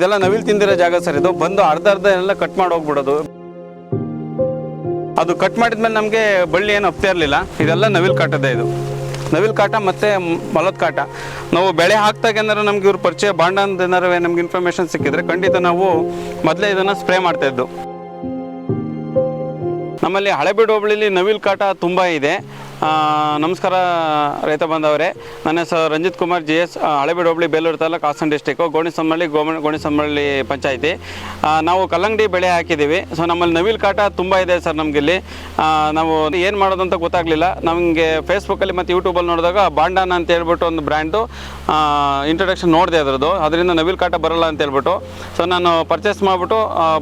ಇದೆಲ್ಲ ನವಿಲ್ ತಿಂದಿರೋ ಜಾಗ ಸರ್. ಇದು ಬಂದು ಅರ್ಧ ಅರ್ಧ ಎಲ್ಲ ಕಟ್ ಮಾಡಿ ಹೋಗ್ಬಿಡೋದು. ಅದು ಕಟ್ ಮಾಡಿದ್ಮೇಲೆ ನಮಗೆ ಬಳ್ಳಿ ಏನು ಹಪ್ತಾ ಇರಲಿಲ್ಲ. ಇದೆಲ್ಲ ನವಿಲ್ ಕಾಟದೇ ಇದು. ನವಿಲ್ ಕಾಟ ಮತ್ತು ಮಲದ ಕಾಟ. ನಾವು ಬೆಳೆ ಹಾಕ್ತಾಗ ಏನಾರು ನಮ್ಗೆ ಇವ್ರ ಪರಿಚಯ ಬಾಂಡ ಏನಾರು ನಮ್ಗೆ ಇನ್ಫಾರ್ಮೇಶನ್ ಸಿಕ್ಕಿದ್ರೆ ಖಂಡಿತ ನಾವು ಮೊದಲೇ ಇದನ್ನು ಸ್ಪ್ರೇ ಮಾಡ್ತಾ ಇದ್ದು. ನಮ್ಮಲ್ಲಿ ಹಳೆಬೀಡು ಹೋಬಳಿಲಿ ನವಿಲ್ ಕಾಟ ತುಂಬ ಇದೆ. ನಮಸ್ಕಾರ ರೈತ ಬಾಂಧವರೇ. ನನ್ನ ಹೆಸರು Ranjith Kumar, G S Halebidu hobli Belur taluk Hassan district Gonisamballi Goma Gonisamballi panchayat. ನಾವು ಕಲ್ಲಂಗಡಿ ಬೆಳೆ ಹಾಕಿದ್ದೀವಿ. ಸೊ ನಮ್ಮಲ್ಲಿ ನವಿಲ್ ಕಾಟ ತುಂಬ ಇದೆ ಸರ್ ನಮಗಿಲ್ಲಿ. ನಾವು ಏನು ಮಾಡೋದು ಅಂತ ಗೊತ್ತಾಗಲಿಲ್ಲ. ನಮಗೆ ಫೇಸ್ಬುಕ್ಕಲ್ಲಿ ಮತ್ತು ಯೂಟ್ಯೂಬಲ್ಲಿ ನೋಡಿದಾಗ ಬಾಂಡಾನ ಅಂತ ಹೇಳ್ಬಿಟ್ಟು ಒಂದು ಬ್ರ್ಯಾಂಡು ಇಂಟ್ರೊಡಕ್ಷನ್ ನೋಡಿದೆ ಅದರದ್ದು. ಅದರಿಂದ ನವಿಲ್ ಕಾಟ ಬರಲ್ಲ ಅಂತ ಹೇಳ್ಬಿಟ್ಟು. ಸೊ ನಾನು ಪರ್ಚೇಸ್ ಮಾಡಿಬಿಟ್ಟು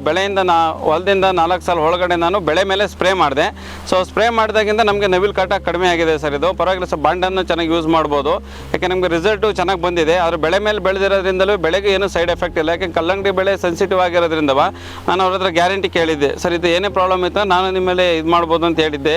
ಬೆಳೆಯಿಂದ ನಾ, ಹೊಲದಿಂದ ನಾಲ್ಕು ಸಾಲ ಒಳಗಡೆ ನಾನು ಬೆಳೆ ಮೇಲೆ ಸ್ಪ್ರೇ ಮಾಡಿದೆ. ಸೊ ಸ್ಪ್ರೇ ಮಾಡಿದಾಗಿಂದ ನಮಗೆ ನವಿಲ್ ಕಾಟ ಕಡಿಮೆ ಆಗಿದೆ ಸರ್ ಇದು. ಪರವಾಗಿಲ್ಲ ಸರ್, ಬಾಂಡನ್ನು ಚೆನ್ನಾಗಿ ಯೂಸ್ ಮಾಡ್ಬೋದು. ಯಾಕೆ ನಮಗೆ ರಿಸಲ್ಟು ಚೆನ್ನಾಗಿ ಬಂದಿದೆ. ಆದರೆ ಬೆಳೆ ಮೇಲೆ ಬೆಳೆದಿರೋದ್ರಿಂದಲೂ ಬೆಳೆಗೆ ಏನೂ ಸೈಡ್ ಎಫೆಕ್ಟ್ ಇಲ್ಲ. ಯಾಕೆ ಕಲ್ಲಂಗಡಿ ಬೆಳೆ ಸೆನ್ಸಿಟಿವ್ ಆಗಿರೋದ್ರಿಂದ ನಾನು ಅವ್ರ ಹತ್ರ ಗ್ಯಾರಂಟಿ ಕೇಳಿದ್ದೆ. ಸರ್, ಇದು ಏನೇ ಪ್ರಾಬ್ಲಮ್ ಇತ್ತು ನಾನು ನಿಮ್ಮ ಮೇಲೆ ಇದು ಮಾಡ್ಬೋದು ಅಂತ ಹೇಳಿದ್ದೆ.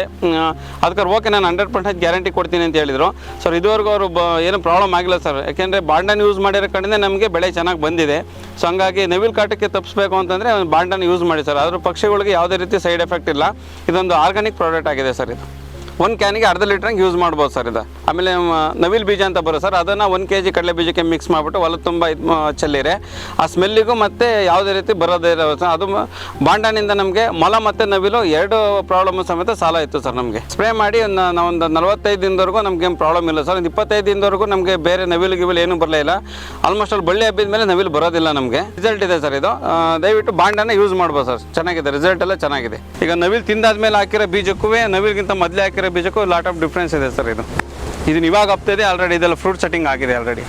ಅದಕ್ಕೆ ಓಕೆ ನಾನು ಹಂಡ್ರೆಡ್ ಪರ್ಸೆಂಟ್ ಗ್ಯಾರಂಟಿ ಕೊಡ್ತೀನಿ ಅಂತ ಹೇಳಿದರು. ಸರ್, ಇದುವರೆಗೂ ಅವರು ಬ, ಏನು ಪ್ರಾಬ್ಲಮ್ ಆಗಿಲ್ಲ ಸರ್. ಯಾಕೆಂದರೆ ಬಾಂಡನ್ನು ಯೂಸ್ ಮಾಡಿರೋ ಕಡೆಯಿಂದ ನಮಗೆ ಬೆಳೆ ಚೆನ್ನಾಗಿ ಬಂದಿದೆ. ಸೊ ಹಂಗಾಗಿ ನವಿಲ್ ಕಾಟಕ್ಕೆ ತಪ್ಪಿಸ್ಬೇಕು ಅಂತಂದರೆ ಬಾಂಡನ್ನು ಯೂಸ್ ಮಾಡಿ ಸರ್. ಆದರೂ ಪಕ್ಷಿಗಳಿಗೆ ಯಾವುದೇ ರೀತಿ ಸೈಡ್ ಎಫೆಕ್ಟ್ ಇಲ್ಲ. ಇದೊಂದು ಆರ್ಗಾನಿಕ್ ಪ್ರಾಡಕ್ಟ್ ಆಗಿದೆ ಸರ್ ಇದು. ಒಂದು ಕ್ಯಾನಿಗೆ ಅರ್ಧ ಲೀಟ್ರಂಗೆ ಯೂಸ್ ಮಾಡ್ಬೋದು ಸರ್ ಇದು. ಆಮೇಲೆ ನವಿಲ್ ಬೀಜ ಅಂತ ಬರೋ ಸರ್ ಅದನ್ನು ಒಂದು ಕೆ ಜಿ ಕಡಲೆ ಬೀಜಕ್ಕೆ ಮಿಕ್ಸ್ ಮಾಡಿಬಿಟ್ಟು ಹೊಲ ತುಂಬ ಇದು ಚೆಲ್ಲಿರೆ ಆ ಸ್ಮೆಲ್ಲಿಗೂ ಮತ್ತು ಯಾವುದೇ ರೀತಿ ಬರೋದೇ ಇರೋ ಸರ್ ಅದು ಬಾಂಡಾನಿಂದ ನಮಗೆ ಮೊಲ ಮತ್ತು ನವಿಲು ಎರಡು ಪ್ರಾಬ್ಲಮ್ ಸಮೇತ ಸಾಲ ಇತ್ತು ಸರ್ ನಮಗೆ. ಸ್ಪ್ರೇ ಮಾಡಿ ಒಂದು ನಾವೊಂದು ನಲವತ್ತೈದು ದಿನದವರೆಗೂ ನಮ್ಗೆ ಏನು ಪ್ರಾಬ್ಲಮ್ ಇಲ್ಲ ಸರ್ ಒಂದು ಇಪ್ಪತ್ತೈದು ದಿನದವರೆಗೂ ನಮಗೆ ಬೇರೆ ನವಿಲು ಗಿವಿಲು ಏನೂ ಬರಲೇ ಇಲ್ಲ. ಆಲ್ಮೋಸ್ಟ್ ಅಲ್ಲಿ ಬಳ್ಳಿ ಹಬ್ಬಿದ ಮೇಲೆ ನವಿಲು ಬರೋದಿಲ್ಲ ನಮಗೆ. ರಿಸಲ್ಟ್ ಇದೆ ಸರ್ ಇದು. ದಯವಿಟ್ಟು ಬಾಂಡನ್ನು ಯೂಸ್ ಮಾಡ್ಬೋದು ಸರ್ ಚೆನ್ನಾಗಿದೆ. ರಿಸಲ್ಟ್ ಎಲ್ಲ ಚೆನ್ನಾಗಿದೆ. ಈಗ ನವಿಲ್ ತಿಂದಾದ್ಮೇಲೆ ಹಾಕಿರೋ ಬೀಜಕ್ಕೂ, ನವಿಲ್ಗಿಂತ ಮೊದಲೇ ಹಾಕಿರೋ ಬೀಜಕ್ಕೂ ಲಾಟ್ ಆಫ್ ಡಿಫ್ರೆನ್ಸ್ ಇದೆ ಸರ್ ಇದು. ಇದನ್ನ ಇವಾಗ ಹಬ್ತಿದೆ ಆಲ್ರೆಡಿ ಇದೆಲ್ಲ ಫ್ರೂಟ್ ಸೆಟ್ಟಿಂಗ್ ಆಗಿದೆ ಆಲ್ರೆಡಿ